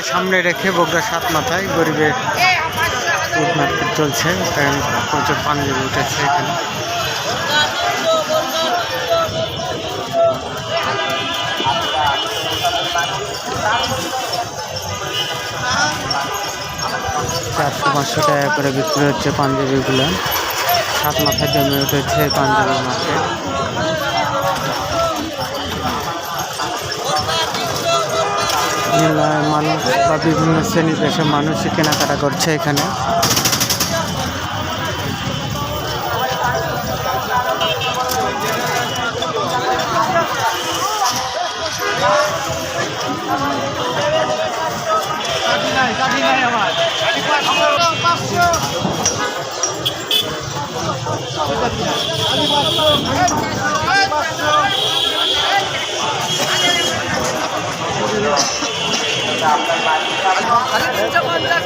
সামনে রেখে বগুড়া সাত মাথায় গরিবের মার্কেট চলছে। প্রচুর পাঞ্জাবি উঠেছে এখানে। চারশো পাঁচশো টাকা করে বিক্রি হচ্ছে পাঞ্জাবিগুলো সাত মাথায় জমে উঠেছে পাঞ্জাবি মার্কেট। মানুষ বা বিভিন্ন শ্রেণি দেশের মানুষই কেনাকাটা করছে এখানে। পঞ্চাশ